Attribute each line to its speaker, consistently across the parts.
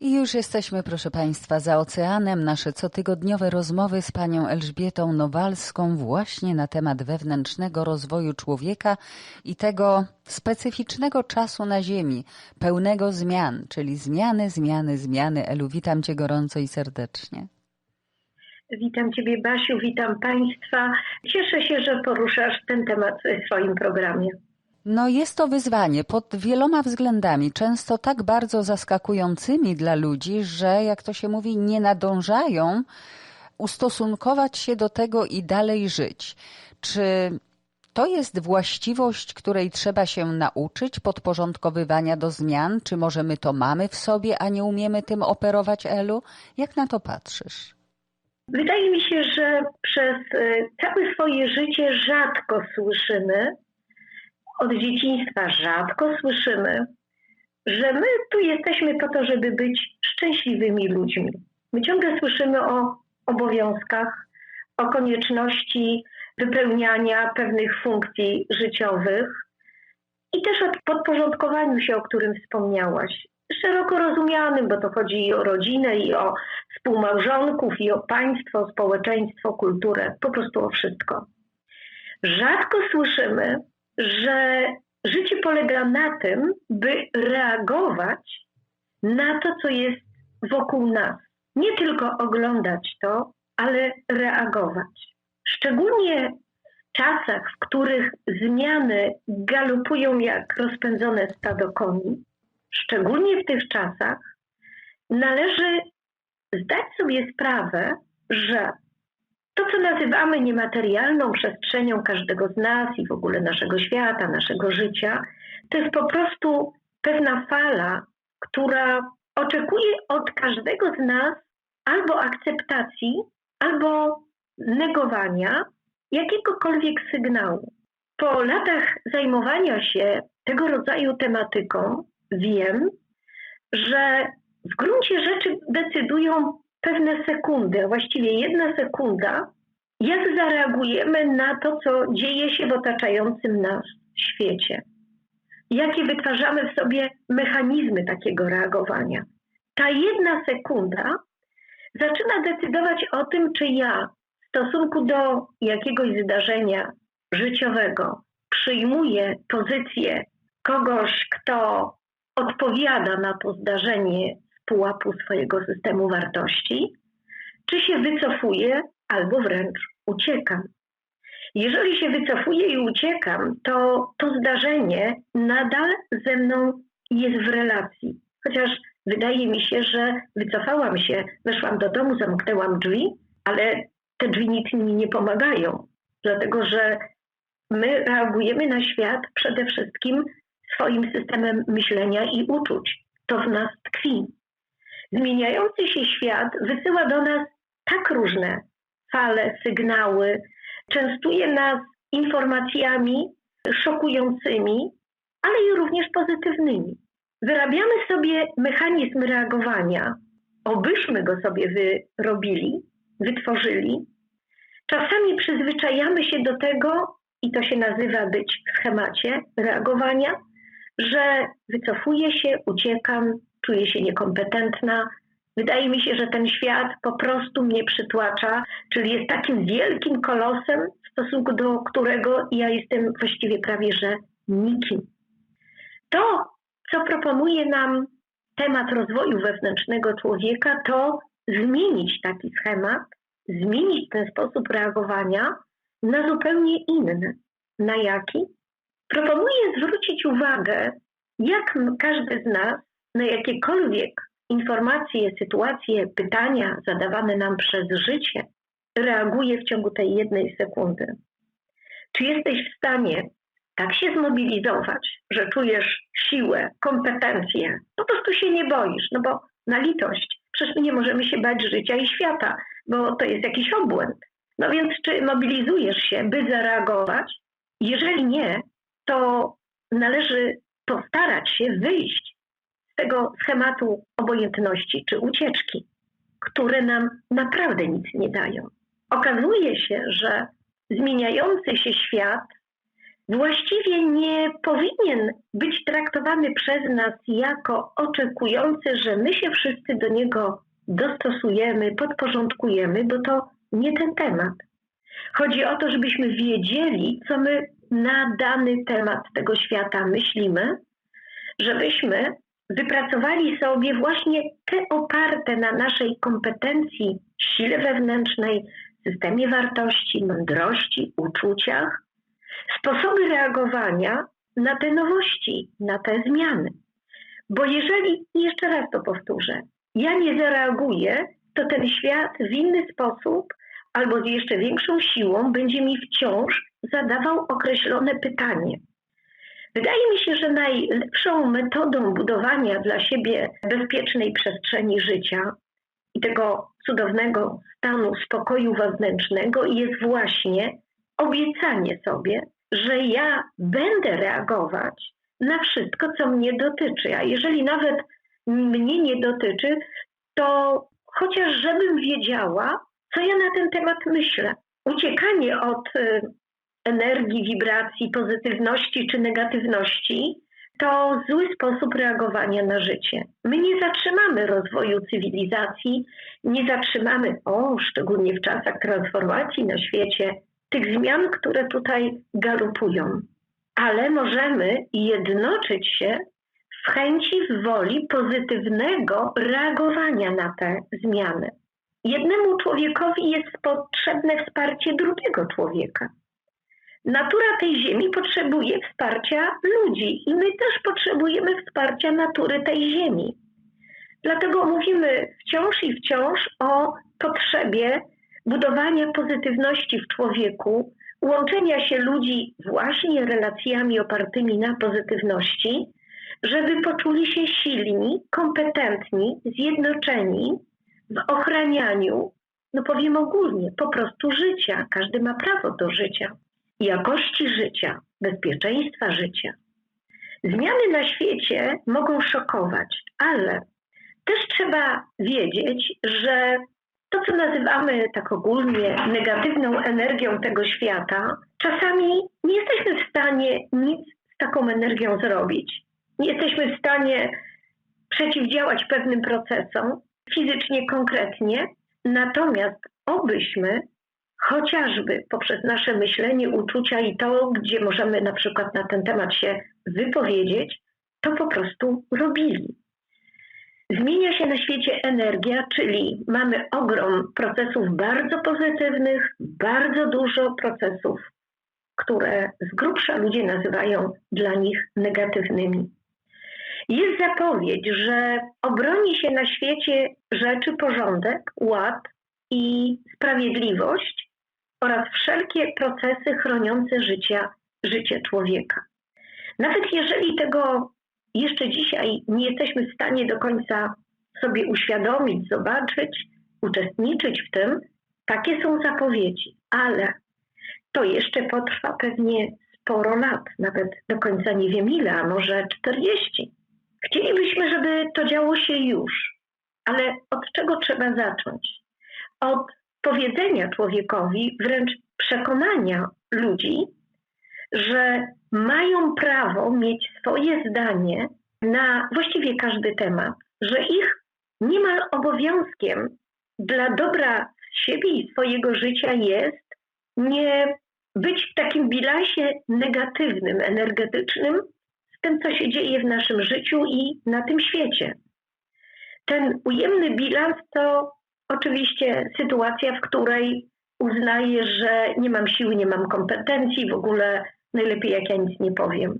Speaker 1: I już jesteśmy, proszę Państwa, za oceanem. Nasze cotygodniowe rozmowy z panią Elżbietą Nowalską właśnie na temat wewnętrznego rozwoju człowieka i tego specyficznego czasu na Ziemi, pełnego zmian, czyli zmiany, zmiany, zmiany. Elu, witam Cię gorąco i serdecznie.
Speaker 2: Witam Ciebie, Basiu, witam Państwa. Cieszę się, że poruszasz ten temat w swoim programie.
Speaker 1: No jest to wyzwanie pod wieloma względami, często tak bardzo zaskakującymi dla ludzi, że jak to się mówi, nie nadążają ustosunkować się do tego i dalej żyć. Czy to jest właściwość, której trzeba się nauczyć, podporządkowywania do zmian? Czy może my to mamy w sobie, a nie umiemy tym operować, Elu? Jak na to patrzysz?
Speaker 2: Wydaje mi się, że przez e, całe swoje życie rzadko słyszymy, od dzieciństwa rzadko słyszymy, że my tu jesteśmy po to, żeby być szczęśliwymi ludźmi. My ciągle słyszymy o obowiązkach, o konieczności wypełniania pewnych funkcji życiowych i też o podporządkowaniu się, o którym wspomniałaś. Szeroko rozumianym, bo to chodzi i o rodzinę, i o współmałżonków, i o państwo, społeczeństwo, kulturę, po prostu o wszystko. Rzadko słyszymy, że życie polega na tym, by reagować na to, co jest wokół nas. Nie tylko oglądać to, ale reagować. Szczególnie w czasach, w których zmiany galopują jak rozpędzone stado koni, szczególnie w tych czasach, należy zdać sobie sprawę, że to, co nazywamy niematerialną przestrzenią każdego z nas i w ogóle naszego świata, naszego życia, to jest po prostu pewna fala, która oczekuje od każdego z nas albo akceptacji, albo negowania jakiegokolwiek sygnału. Po latach zajmowania się tego rodzaju tematyką wiem, że w gruncie rzeczy decydują pewne sekundy, a właściwie jedna sekunda, jak zareagujemy na to, co dzieje się w otaczającym nas świecie. Jakie wytwarzamy w sobie mechanizmy takiego reagowania. Ta jedna sekunda zaczyna decydować o tym, czy ja w stosunku do jakiegoś zdarzenia życiowego przyjmuję pozycję kogoś, kto odpowiada na to zdarzenie pułapu swojego systemu wartości, czy się wycofuję, albo wręcz uciekam. Jeżeli się wycofuję i uciekam, to to zdarzenie nadal ze mną jest w relacji. Chociaż wydaje mi się, że wycofałam się, weszłam do domu, zamknęłam drzwi, ale te drzwi nic mi nie pomagają, dlatego że my reagujemy na świat przede wszystkim swoim systemem myślenia i uczuć. To w nas tkwi. Zmieniający się świat wysyła do nas tak różne fale, sygnały, częstuje nas informacjami szokującymi, ale i również pozytywnymi. Wyrabiamy sobie mechanizm reagowania, obyśmy go sobie wyrobili, wytworzyli. Czasami przyzwyczajamy się do tego, i to się nazywa być w schemacie reagowania, że wycofuję się, uciekam, czuję się niekompetentna. Wydaje mi się, że ten świat po prostu mnie przytłacza, czyli jest takim wielkim kolosem, w stosunku do którego ja jestem właściwie prawie że nikim. To, co proponuje nam temat rozwoju wewnętrznego człowieka, to zmienić taki schemat, zmienić ten sposób reagowania na zupełnie inny. Na jaki? Proponuję zwrócić uwagę, jak każdy z nas na jakiekolwiek informacje, sytuacje, pytania zadawane nam przez życie reaguje w ciągu tej jednej sekundy. Czy jesteś w stanie tak się zmobilizować, że czujesz siłę, kompetencje, po prostu się nie boisz, no bo na litość, przecież nie możemy się bać życia i świata, bo to jest jakiś obłęd. No więc czy mobilizujesz się, by zareagować? Jeżeli nie, to należy postarać się wyjść tego schematu obojętności czy ucieczki, które nam naprawdę nic nie dają. Okazuje się, że zmieniający się świat właściwie nie powinien być traktowany przez nas jako oczekujący, że my się wszyscy do niego dostosujemy, podporządkujemy, bo to nie ten temat. Chodzi o to, żebyśmy wiedzieli, co my na dany temat tego świata myślimy, żebyśmy wypracowali sobie właśnie te oparte na naszej kompetencji, sile wewnętrznej, systemie wartości, mądrości, uczuciach, sposoby reagowania na te nowości, na te zmiany. Bo jeżeli, jeszcze raz to powtórzę, ja nie zareaguję, to ten świat w inny sposób albo z jeszcze większą siłą będzie mi wciąż zadawał określone pytanie. Wydaje mi się, że najlepszą metodą budowania dla siebie bezpiecznej przestrzeni życia i tego cudownego stanu spokoju wewnętrznego jest właśnie obiecanie sobie, że ja będę reagować na wszystko, co mnie dotyczy. A jeżeli nawet mnie nie dotyczy, to chociaż żebym wiedziała, co ja na ten temat myślę. Uciekanie od y, energii, wibracji, pozytywności czy negatywności to zły sposób reagowania na życie. My nie zatrzymamy rozwoju cywilizacji, nie zatrzymamy, o, szczególnie w czasach transformacji na świecie, tych zmian, które tutaj galopują. Ale możemy jednoczyć się w chęci, w woli pozytywnego reagowania na te zmiany. Jednemu człowiekowi jest potrzebne wsparcie drugiego człowieka. Natura tej ziemi potrzebuje wsparcia ludzi i my też potrzebujemy wsparcia natury tej ziemi. Dlatego mówimy wciąż i wciąż o potrzebie budowania pozytywności w człowieku, łączenia się ludzi właśnie relacjami opartymi na pozytywności, żeby poczuli się silni, kompetentni, zjednoczeni w ochranianiu, no powiem ogólnie, po prostu życia. Każdy ma prawo do życia, jakości życia, bezpieczeństwa życia. Zmiany na świecie mogą szokować, ale też trzeba wiedzieć, że to, co nazywamy tak ogólnie negatywną energią tego świata, czasami nie jesteśmy w stanie nic z taką energią zrobić. Nie jesteśmy w stanie przeciwdziałać pewnym procesom fizycznie, konkretnie, natomiast obyśmy chociażby poprzez nasze myślenie, uczucia i to, gdzie możemy na przykład na ten temat się wypowiedzieć, to po prostu robili. Zmienia się na świecie energia, czyli mamy ogrom procesów bardzo pozytywnych, bardzo dużo procesów, które z grubsza ludzie nazywają dla nich negatywnymi. Jest zapowiedź, że obroni się na świecie rzeczy porządek, ład i sprawiedliwość oraz wszelkie procesy chroniące życia, życie człowieka. Nawet jeżeli tego jeszcze dzisiaj nie jesteśmy w stanie do końca sobie uświadomić, zobaczyć, uczestniczyć w tym, takie są zapowiedzi, ale to jeszcze potrwa pewnie sporo lat, nawet do końca nie wiem ile, a może 40. Chcielibyśmy, żeby to działo się już, ale od czego trzeba zacząć? Od powiedzenia człowiekowi, wręcz przekonania ludzi, że mają prawo mieć swoje zdanie na właściwie każdy temat, że ich niemal obowiązkiem dla dobra siebie i swojego życia jest nie być w takim bilansie negatywnym, energetycznym z tym, co się dzieje w naszym życiu i na tym świecie. Ten ujemny bilans to oczywiście sytuacja, w której uznaję, że nie mam siły, nie mam kompetencji, w ogóle najlepiej jak ja nic nie powiem.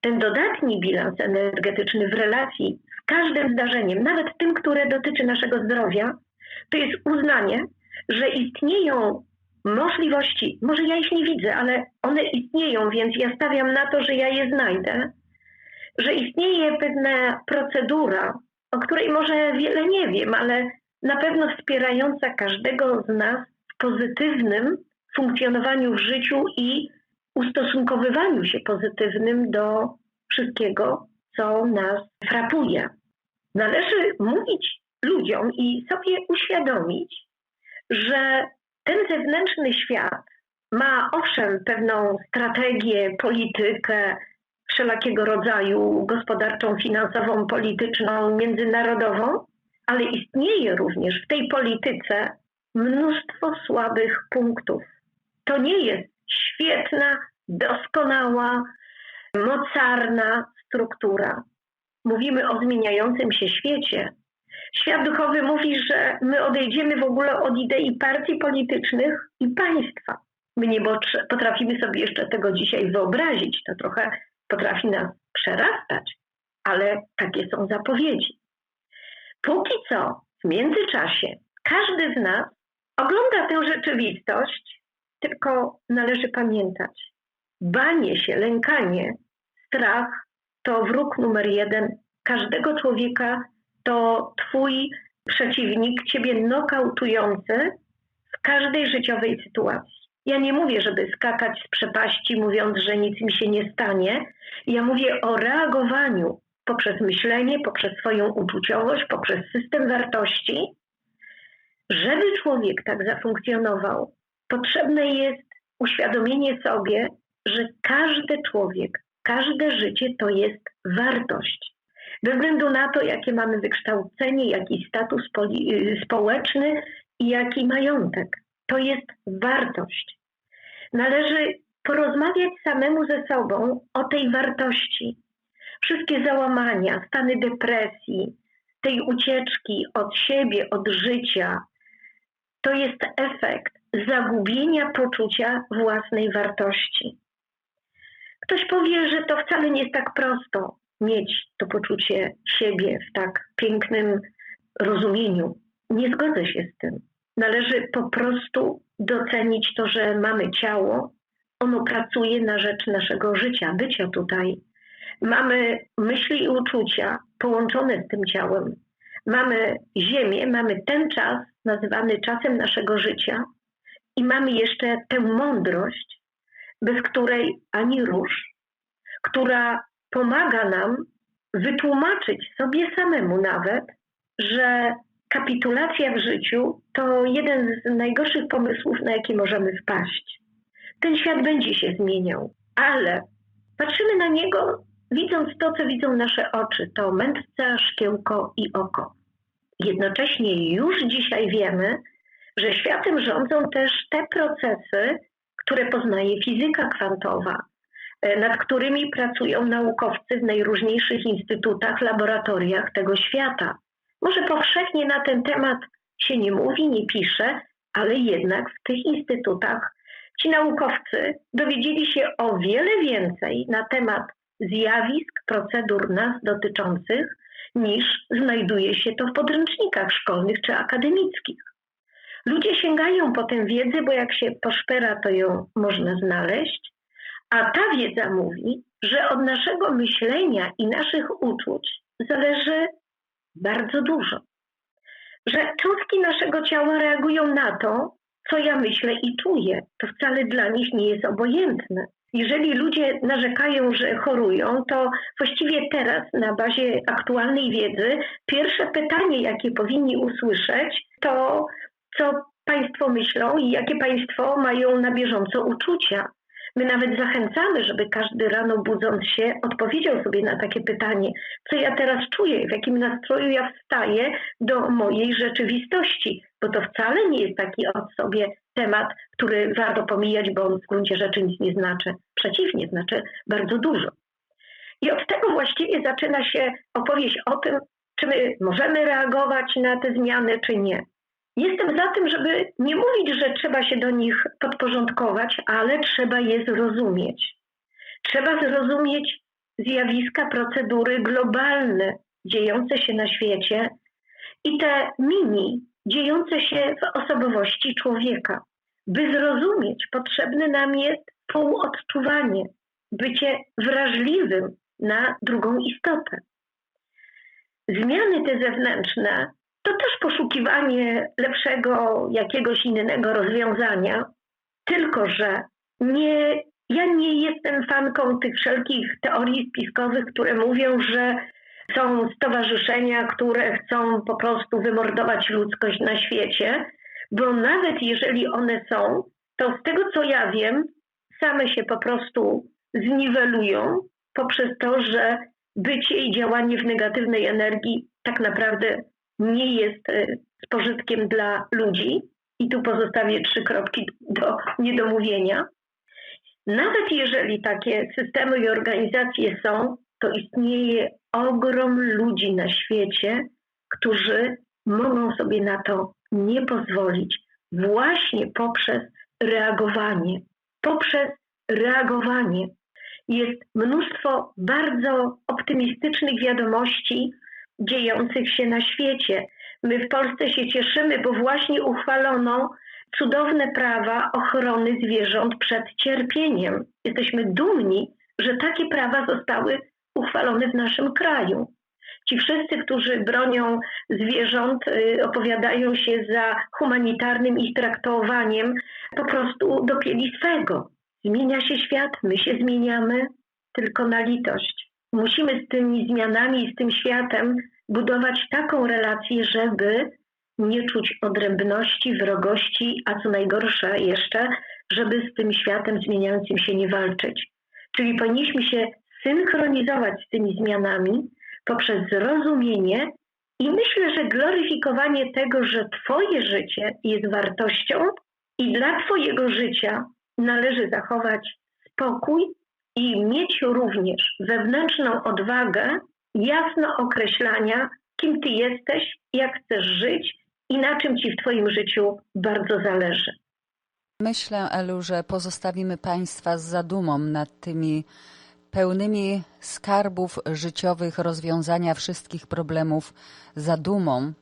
Speaker 2: Ten dodatni bilans energetyczny w relacji z każdym zdarzeniem, nawet tym, które dotyczy naszego zdrowia, to jest uznanie, że istnieją możliwości, może ja ich nie widzę, ale one istnieją, więc ja stawiam na to, że ja je znajdę, że istnieje pewna procedura, o której może wiele nie wiem, ale na pewno wspierająca każdego z nas w pozytywnym funkcjonowaniu w życiu i ustosunkowywaniu się pozytywnym do wszystkiego, co nas frapuje. Należy mówić ludziom i sobie uświadomić, że ten zewnętrzny świat ma owszem pewną strategię, politykę, wszelakiego rodzaju gospodarczą, finansową, polityczną, międzynarodową, ale istnieje również w tej polityce mnóstwo słabych punktów. To nie jest świetna, doskonała, mocarna struktura. Mówimy o zmieniającym się świecie. Świat duchowy mówi, że my odejdziemy w ogóle od idei partii politycznych i państwa. My nie potrafimy sobie jeszcze tego dzisiaj wyobrazić. To trochę potrafi nas przerastać, ale takie są zapowiedzi. Póki co, w międzyczasie, każdy z nas ogląda tę rzeczywistość, tylko należy pamiętać, banie się, lękanie, strach to wróg numer jeden każdego człowieka, to twój przeciwnik, ciebie nokautujący w każdej życiowej sytuacji. Ja nie mówię, żeby skakać z przepaści, mówiąc, że nic mi się nie stanie. Ja mówię o reagowaniu poprzez myślenie, poprzez swoją uczuciowość, poprzez system wartości. Żeby człowiek tak zafunkcjonował, potrzebne jest uświadomienie sobie, że każdy człowiek, każde życie to jest wartość. Bez względu na to, jakie mamy wykształcenie, jaki status społeczny i jaki majątek. To jest wartość. Należy porozmawiać samemu ze sobą o tej wartości. Wszystkie załamania, stany depresji, tej ucieczki od siebie, od życia, to jest efekt zagubienia poczucia własnej wartości. Ktoś powie, że to wcale nie jest tak prosto mieć to poczucie siebie w tak pięknym rozumieniu. Nie zgodzę się z tym. Należy po prostu docenić to, że mamy ciało. Ono pracuje na rzecz naszego życia, bycia tutaj. Mamy myśli i uczucia połączone z tym ciałem. Mamy ziemię, mamy ten czas nazywany czasem naszego życia i mamy jeszcze tę mądrość, bez której ani rusz, która pomaga nam wytłumaczyć sobie samemu nawet, że kapitulacja w życiu to jeden z najgorszych pomysłów, na jakie możemy wpaść. Ten świat będzie się zmieniał, ale patrzymy na niego, widząc to, co widzą nasze oczy, to mędrca, szkiełko i oko. Jednocześnie już dzisiaj wiemy, że światem rządzą też te procesy, które poznaje fizyka kwantowa, e, nad którymi pracują naukowcy w najróżniejszych instytutach, laboratoriach tego świata. Może powszechnie na ten temat się nie mówi, nie pisze, ale jednak w tych instytutach ci naukowcy dowiedzieli się o wiele więcej na temat zjawisk, procedur nas dotyczących, niż znajduje się to w podręcznikach szkolnych czy akademickich. Ludzie sięgają po tę wiedzę, bo jak się poszpera, to ją można znaleźć, a ta wiedza mówi, że od naszego myślenia i naszych uczuć zależy bardzo dużo. Że cząstki naszego ciała reagują na to, co ja myślę i czuję. To wcale dla nich nie jest obojętne. Jeżeli ludzie narzekają, że chorują, to właściwie teraz na bazie aktualnej wiedzy pierwsze pytanie, jakie powinni usłyszeć, to co Państwo myślą i jakie Państwo mają na bieżąco uczucia. My nawet zachęcamy, żeby każdy rano budząc się odpowiedział sobie na takie pytanie, co ja teraz czuję, w jakim nastroju ja wstaję do mojej rzeczywistości, bo to wcale nie jest taki od sobie temat, który warto pomijać, bo on w gruncie rzeczy nic nie znaczy. Przeciwnie, znaczy bardzo dużo. I od tego właściwie zaczyna się opowieść o tym, czy my możemy reagować na te zmiany, czy nie. Jestem za tym, żeby nie mówić, że trzeba się do nich podporządkować, ale trzeba je zrozumieć. Trzeba zrozumieć zjawiska, procedury globalne dziejące się na świecie i te mini dziejące się w osobowości człowieka. By zrozumieć, potrzebne nam jest półodczuwanie, bycie wrażliwym na drugą istotę. Zmiany te zewnętrzne to też poszukiwanie lepszego, jakiegoś innego rozwiązania, tylko że nie, ja nie jestem fanką tych wszelkich teorii spiskowych, które mówią, że są stowarzyszenia, które chcą po prostu wymordować ludzkość na świecie, bo nawet jeżeli one są, to z tego co ja wiem, same się po prostu zniwelują poprzez to, że bycie i działanie w negatywnej energii tak naprawdę nie jest z pożytkiem dla ludzi. I tu pozostawię trzy kropki do niedomówienia. Nawet jeżeli takie systemy i organizacje są, to istnieje ogrom ludzi na świecie, którzy mogą sobie na to nie pozwolić właśnie poprzez reagowanie. Poprzez reagowanie. Jest mnóstwo bardzo optymistycznych wiadomości dziejących się na świecie. My w Polsce się cieszymy, bo właśnie uchwalono cudowne prawa ochrony zwierząt przed cierpieniem. Jesteśmy dumni, że takie prawa zostały uchwalone w naszym kraju. Ci wszyscy, którzy bronią zwierząt, y, opowiadają się za humanitarnym ich traktowaniem, po prostu dopięli swego. Zmienia się świat, my się zmieniamy, tylko na litość. Musimy z tymi zmianami z tym światem budować taką relację, żeby nie czuć odrębności, wrogości, a co najgorsze jeszcze, żeby z tym światem zmieniającym się nie walczyć. Czyli powinniśmy się synchronizować z tymi zmianami poprzez zrozumienie i myślę, że gloryfikowanie tego, że Twoje życie jest wartością i dla Twojego życia należy zachować spokój i mieć również wewnętrzną odwagę jasno określania, kim Ty jesteś, jak chcesz żyć i na czym Ci w Twoim życiu bardzo zależy.
Speaker 1: Myślę, Elu, że pozostawimy Państwa z zadumą nad tymi pełnymi skarbów życiowych rozwiązania wszystkich problemów zadumą.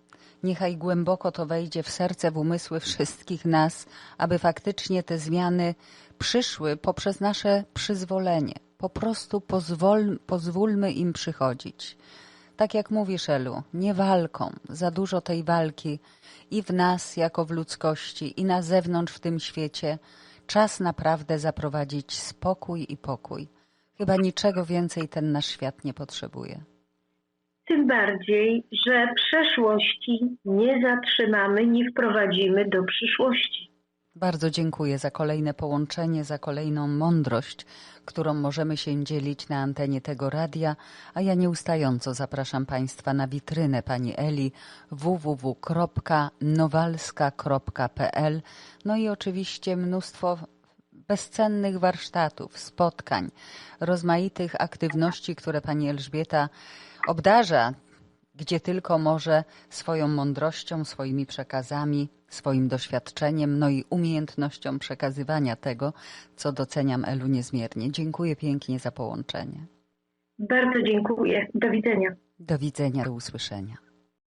Speaker 1: Niechaj głęboko to wejdzie w serce, w umysły wszystkich nas, aby faktycznie te zmiany przyszły poprzez nasze przyzwolenie. Po prostu pozwol, pozwólmy im przychodzić. Tak jak mówisz, Elu, nie walką, za dużo tej walki i w nas, jako w ludzkości, i na zewnątrz w tym świecie. Czas naprawdę zaprowadzić spokój i pokój. Chyba niczego więcej ten nasz świat nie potrzebuje.
Speaker 2: Tym bardziej, że przeszłości nie zatrzymamy, nie wprowadzimy do przyszłości.
Speaker 1: Bardzo dziękuję za kolejne połączenie, za kolejną mądrość, którą możemy się dzielić na antenie tego radia, a ja nieustająco zapraszam Państwa na witrynę pani Eli www.nowalska.pl no i oczywiście mnóstwo bezcennych warsztatów, spotkań, rozmaitych aktywności, które pani Elżbieta obdarza, gdzie tylko może swoją mądrością, swoimi przekazami, swoim doświadczeniem, no i umiejętnością przekazywania tego, co doceniam Elu niezmiernie. Dziękuję pięknie za połączenie.
Speaker 2: Bardzo dziękuję. Do widzenia.
Speaker 1: Do widzenia, do usłyszenia.